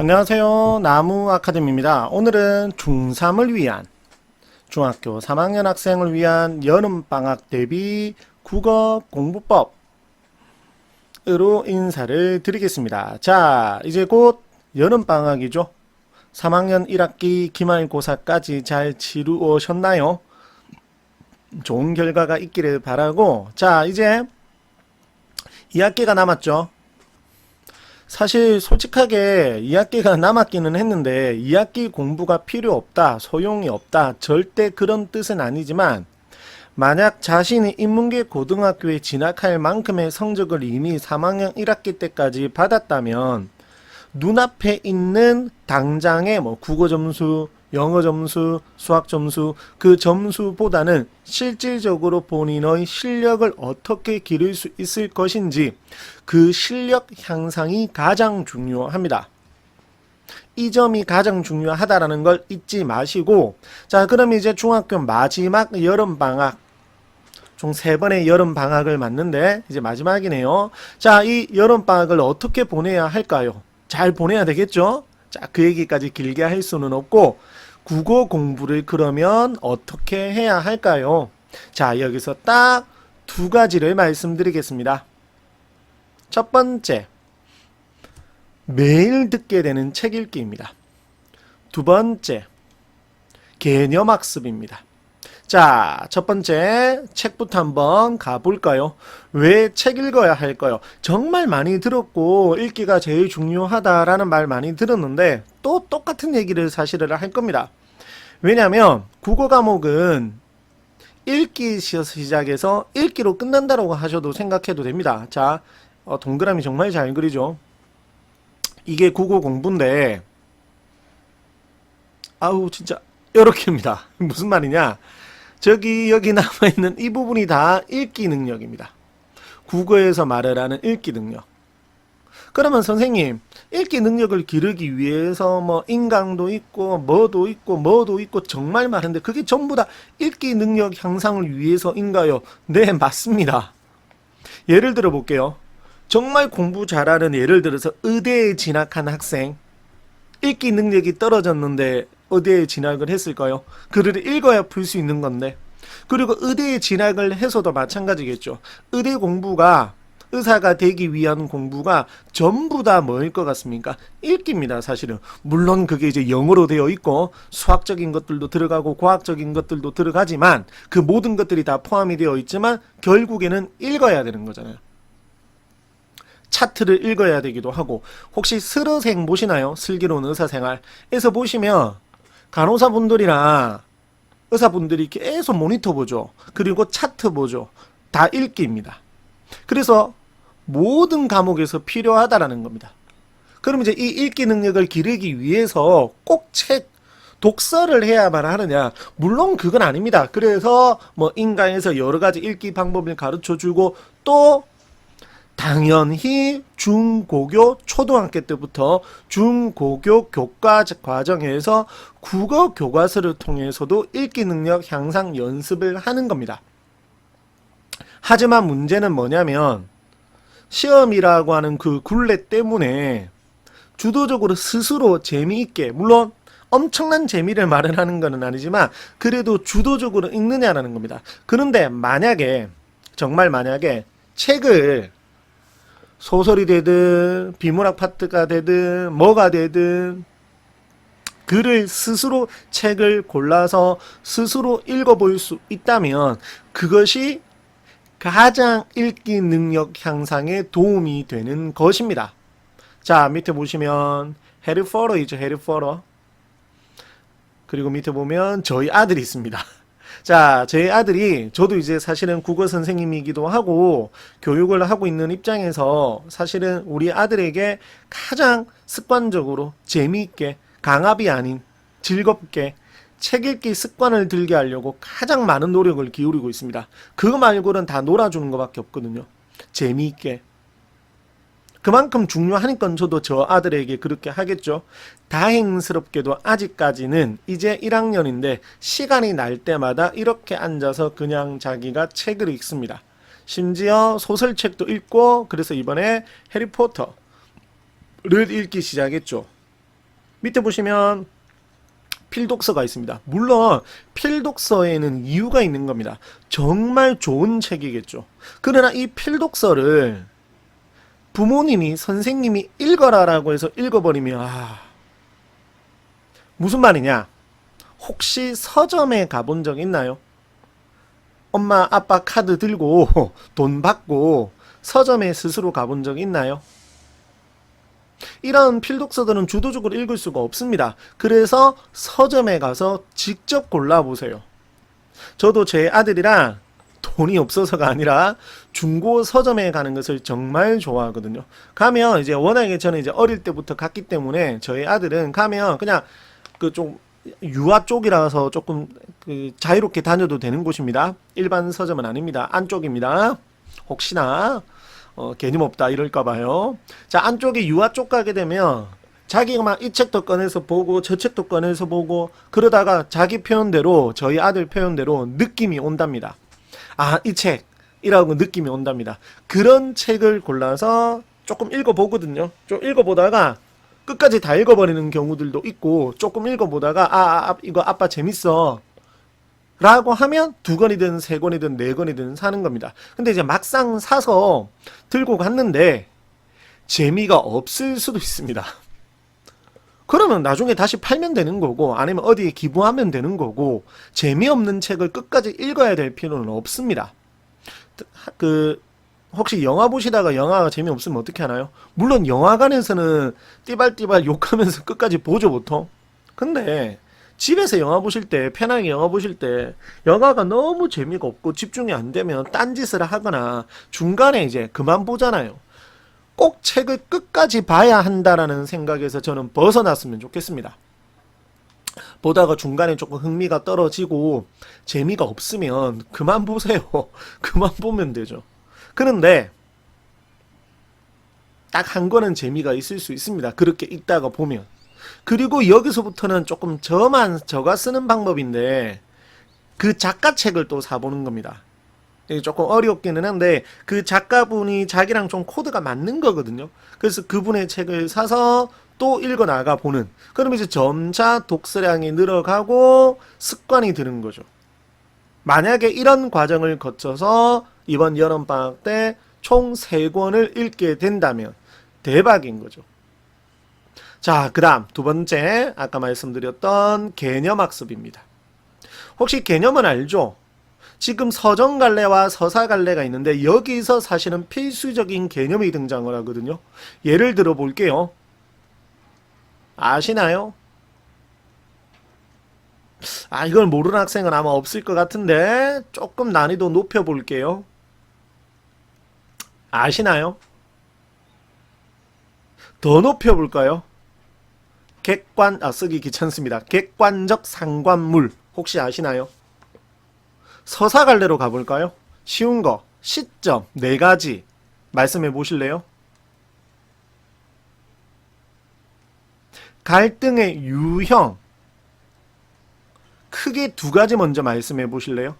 안녕하세요. 나무 아카데미입니다. 오늘은 중3을 위한 중학교 3학년 학생을 위한 여름 방학 대비 국어 공부법 으로 인사를 드리겠습니다. 자, 이제 곧 여름 방학이죠. 3학년 1학기 기말고사까지 잘 치루오셨나요? 좋은 결과가 있기를 바라고 자, 이제 2학기가 남았죠. 사실 솔직하게 2학기가 남았기는 했는데 2학기 공부가 필요 없다, 소용이 없다, 절대 그런 뜻은 아니지만 만약 자신이 인문계 고등학교에 진학할 만큼의 성적을 이미 3학년 1학기 때까지 받았다면 눈앞에 있는 당장의 뭐 국어 점수, 영어 점수, 수학 점수 그 점수보다는 실질적으로 본인의 실력을 어떻게 기를 수 있을 것인지 그 실력 향상이 가장 중요합니다. 이 점이 가장 중요하다라는 걸 잊지 마시고 자 그럼 이제 중학교 마지막 여름 방학 총 세 번의 여름 방학을 맞는데 이제 마지막이네요. 자, 이 여름 방학을 어떻게 보내야 할까요? 잘 보내야 되겠죠? 자, 그 얘기까지 길게 할 수는 없고 국어 공부를 그러면 어떻게 해야 할까요? 자, 여기서 딱 두 가지를 말씀드리겠습니다. 첫 번째, 매일 듣게 되는 책 읽기입니다. 두 번째, 개념 학습입니다. 자, 첫 번째 책부터 한번 가볼까요? 왜 책 읽어야 할까요? 정말 많이 들었고 읽기가 제일 중요하다라는 말 많이 들었는데 또 똑같은 얘기를 사실을 할 겁니다. 왜냐하면 국어 과목은 읽기 시작해서 읽기로 끝난다라고 하셔도 생각해도 됩니다. 자, 어, 동그라미 정말 잘 그리죠? 이게 국어 공부인데 아우 진짜 이렇게입니다. 무슨 말이냐? 저기 여기 남아 있는 이 부분이 다 읽기 능력입니다. 국어에서 말을 하는 읽기 능력. 그러면 선생님, 읽기 능력을 기르기 위해서 뭐 인강도 있고 뭐도 있고 뭐도 있고 정말 많은데 그게 전부 다 읽기 능력 향상을 위해서인가요? 네, 맞습니다. 예를 들어 볼게요. 정말 공부 잘하는 예를 들어서 의대에 진학한 학생 읽기 능력이 떨어졌는데 의대에 진학을 했을까요? 글을 읽어야 풀 수 있는 건데. 그리고 의대에 진학을 해서도 마찬가지겠죠. 의대 공부가 의사가 되기 위한 공부가 전부 다 뭐일 것 같습니까? 읽기입니다, 사실은. 물론 그게 이제 영어로 되어 있고 수학적인 것들도 들어가고 과학적인 것들도 들어가지만 그 모든 것들이 다 포함이 되어 있지만 결국에는 읽어야 되는 거잖아요. 차트를 읽어야 되기도 하고 혹시 스르생 보시나요? 슬기로운 의사생활에서 보시면 간호사분들이랑 의사분들이 계속 모니터 보죠. 그리고 차트 보죠. 다 읽기입니다. 그래서 모든 과목에서 필요하다라는 겁니다. 그럼 이제 이 읽기 능력을 기르기 위해서 꼭 책, 독서를 해야만 하느냐? 물론 그건 아닙니다. 그래서 뭐 인강에서 여러 가지 읽기 방법을 가르쳐 주고 또 당연히 중고교 초등학교 때부터 중고교 교과 과정에서 국어 교과서를 통해서도 읽기 능력 향상 연습을 하는 겁니다. 하지만 문제는 뭐냐면 시험이라고 하는 그 굴레 때문에 주도적으로 스스로 재미있게 물론 엄청난 재미를 마련하는 것은 아니지만 그래도 주도적으로 읽느냐라는 겁니다. 그런데 만약에 정말 만약에 책을 소설이 되든 비문학 파트가 되든 뭐가 되든 글을 스스로 책을 골라서 스스로 읽어볼 수 있다면 그것이 가장 읽기 능력 향상에 도움이 되는 것입니다. 자, 밑에 보시면 해리 포러. 그리고 밑에 보면 저희 아들이 있습니다. 자, 제 아들이 저도 이제 사실은 국어 선생님이기도 하고 교육을 하고 있는 입장에서 사실은 우리 아들에게 가장 습관적으로 재미있게 강압이 아닌 즐겁게 책 읽기 습관을 들게 하려고 가장 많은 노력을 기울이고 있습니다. 그거 말고는 다 놀아주는 것밖에 없거든요. 재미있게. 그만큼 중요하니까 저도 저 아들에게 그렇게 하겠죠. 다행스럽게도 아직까지는 이제 1학년인데 시간이 날 때마다 이렇게 앉아서 그냥 자기가 책을 읽습니다. 심지어 소설책도 읽고 그래서 이번에 해리포터를 읽기 시작했죠. 밑에 보시면 필독서가 있습니다. 물론 필독서에는 이유가 있는 겁니다. 정말 좋은 책이겠죠. 그러나 이 필독서를 부모님이 선생님이 읽어라라고 해서 읽어버리면 아 무슨 말이냐? 혹시 서점에 가본 적 있나요? 엄마 아빠 카드 들고 돈 받고 서점에 스스로 가본 적 있나요? 이런 필독서들은 주도적으로 읽을 수가 없습니다. 그래서 서점에 가서 직접 골라보세요. 저도 제 아들이랑 돈이 없어서가 아니라 중고 서점에 가는 것을 정말 좋아하거든요. 가면 이제 워낙에 저는 이제 어릴 때부터 갔기 때문에 저희 아들은 가면 그냥 그좀 유아 쪽이라서 조금 그 자유롭게 다녀도 되는 곳입니다. 일반 서점은 아닙니다. 안쪽입니다. 혹시나 어, 개념 없다 이럴까 봐요. 자, 안쪽에 유아 쪽 가게 되면 자기가 막 이 책도 꺼내서 보고 저 책도 꺼내서 보고 그러다가 자기 표현대로 저희 아들 표현대로 느낌이 온답니다. 아, 이 책 이라고 느낌이 온답니다. 그런 책을 골라서 조금 읽어보거든요. 좀 읽어보다가 끝까지 다 읽어버리는 경우들도 있고 조금 읽어보다가 아, 아, 아, 이거 아빠 재밌어 라고 하면 두 권이든 세 권이든 네 권이든 사는 겁니다. 근데 이제 막상 사서 들고 갔는데 재미가 없을 수도 있습니다. 그러면 나중에 다시 팔면 되는 거고 아니면 어디에 기부하면 되는 거고 재미없는 책을 끝까지 읽어야 될 필요는 없습니다. 그 혹시 영화 보시다가 영화가 재미없으면 어떻게 하나요? 물론 영화관에서는 띠발띠발 욕하면서 끝까지 보죠 보통. 근데 집에서 영화 보실 때 편하게 영화 보실 때 영화가 너무 재미가 없고 집중이 안 되면 딴짓을 하거나 중간에 이제 그만 보잖아요. 꼭 책을 끝까지 봐야 한다라는 생각에서 저는 벗어났으면 좋겠습니다. 보다가 중간에 조금 흥미가 떨어지고 재미가 없으면 그만 보세요. 그만 보면 되죠. 그런데 딱한 권은 재미가 있을 수 있습니다. 그렇게 읽다가 보면. 그리고 여기서부터는 조금 저만 저가 쓰는 방법인데 그 작가 책을 또 사보는 겁니다. 조금 어렵기는 한데 그 작가분이 자기랑 좀 코드가 맞는 거거든요. 그래서 그분의 책을 사서 또 읽어 나가 보는. 그럼 이제 점차 독서량이 늘어가고 습관이 드는 거죠. 만약에 이런 과정을 거쳐서 이번 여름 방학 때 총 3권을 읽게 된다면 대박인 거죠. 자, 그다음 두 번째 아까 말씀드렸던 개념 학습입니다. 혹시 개념은 알죠? 지금 서정 갈래와 서사 갈래가 있는데 여기서 사실은 필수적인 개념이 등장을 하거든요. 예를 들어 볼게요. 아시나요? 아, 이걸 모르는 학생은 아마 없을 것 같은데 조금 난이도 높여 볼게요. 아시나요? 더 높여 볼까요? 객관 아 쓰기 귀찮습니다. 객관적 상관물 혹시 아시나요? 서사 갈래로 가볼까요? 쉬운 거 시점 네 가지 말씀해 보실래요? 갈등의 유형 크게 두 가지 먼저 말씀해 보실래요?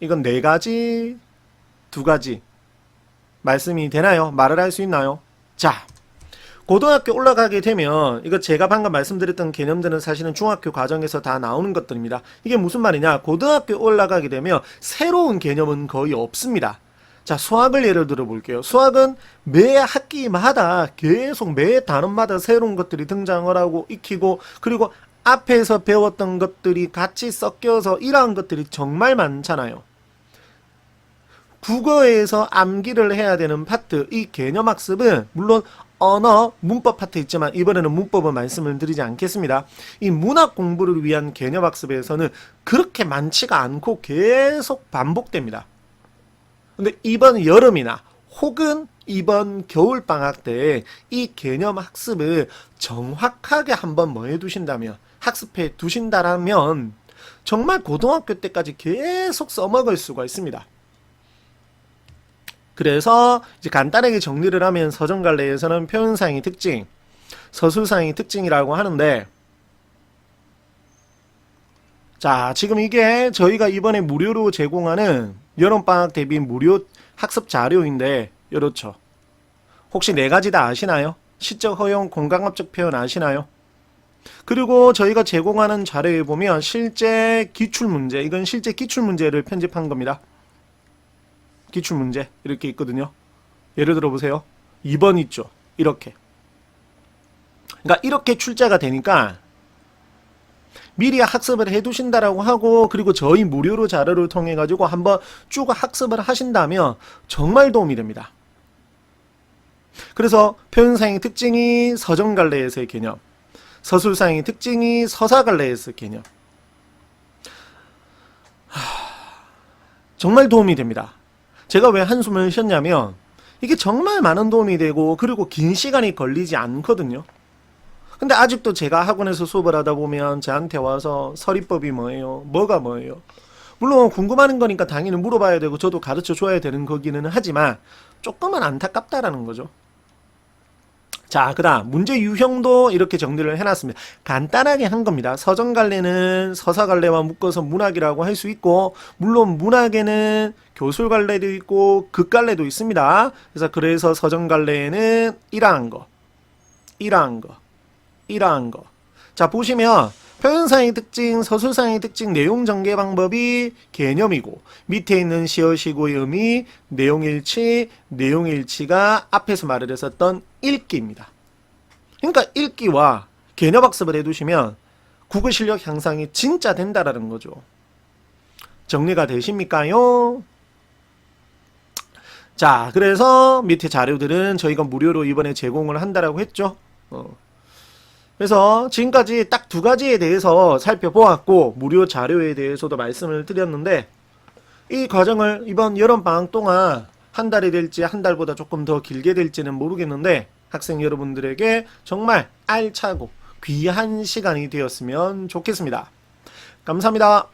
이건 네 가지, 두 가지 말씀이 되나요? 말을 할 수 있나요? 자, 고등학교 올라가게 되면 이거 제가 방금 말씀드렸던 개념들은 사실은 중학교 과정에서 다 나오는 것들입니다. 이게 무슨 말이냐? 고등학교 올라가게 되면 새로운 개념은 거의 없습니다. 자, 수학을 예를 들어 볼게요. 수학은 매 학기마다 계속 매 단원마다 새로운 것들이 등장을 하고 익히고 그리고 앞에서 배웠던 것들이 같이 섞여서 이러한 것들이 정말 많잖아요. 국어에서 암기를 해야 되는 파트, 이 개념 학습은 물론 언어, 문법 파트 있지만 이번에는 문법은 말씀을 드리지 않겠습니다. 이 문학 공부를 위한 개념 학습에서는 그렇게 많지가 않고 계속 반복됩니다. 근데 이번 여름이나 혹은 이번 겨울 방학 때이 개념 학습을 정확하게 한번 뭐 해 두신다면 학습해 두신다라면 정말 고등학교 때까지 계속 써먹을 수가 있습니다. 그래서 이제 간단하게 정리를 하면 서정갈래에서는 표현상의 특징, 서술상의 특징이라고 하는데 자, 지금 이게 저희가 이번에 무료로 제공하는 여름방학 대비 무료 학습 자료인데, 이렇죠. 혹시 네 가지 다 아시나요? 시적 허용 공강압적 표현 아시나요? 그리고 저희가 제공하는 자료에 보면 실제 기출 문제, 이건 실제 기출 문제를 편집한 겁니다. 기출 문제 이렇게 있거든요. 예를 들어 보세요. 2번 있죠. 이렇게. 그러니까 이렇게 출제가 되니까 미리 학습을 해 두신다라고 하고 그리고 저희 무료로 자료를 통해 가지고 한번 쭉 학습을 하신다면 정말 도움이 됩니다. 그래서 표현상의 특징이 서정갈래에서의 개념, 서술상의 특징이 서사갈래에서의 개념. 하, 정말 도움이 됩니다. 제가 왜 한숨을 쉬었냐면 이게 정말 많은 도움이 되고 그리고 긴 시간이 걸리지 않거든요. 근데 아직도 제가 학원에서 수업을 하다 보면 저한테 와서 서리법이 뭐예요? 뭐가 뭐예요? 물론 궁금한 거니까 당연히 물어봐야 되고 저도 가르쳐 줘야 되는 거기는 하지만 조금은 안타깝다라는 거죠. 자, 그 다음, 문제 유형도 이렇게 정리를 해놨습니다. 간단하게 한 겁니다. 서정갈래는 서사갈래와 묶어서 문학이라고 할 수 있고, 물론 문학에는 교술 갈래도 있고, 극 갈래도 있습니다. 그래서 그래서 서정갈래에는 이러한 거, 이러한 거, 이러한 거. 자, 보시면, 표현상의 특징, 서술상의 특징, 내용 전개 방법이 개념이고, 밑에 있는 시어시고의 의미, 내용일치, 내용일치가 앞에서 말을 했었던 읽기입니다. 그러니까 읽기와 개념 학습을 해두시면 국어 실력 향상이 진짜 된다라는 거죠. 정리가 되십니까요? 자, 그래서 밑에 자료들은 저희가 무료로 이번에 제공을 한다라고 했죠. 어. 그래서 지금까지 딱 두 가지에 대해서 살펴보았고 무료 자료에 대해서도 말씀을 드렸는데 이 과정을 이번 여름 방학 동안 한 달이 될지 한 달보다 조금 더 길게 될지는 모르겠는데 학생 여러분들에게 정말 알차고 귀한 시간이 되었으면 좋겠습니다. 감사합니다.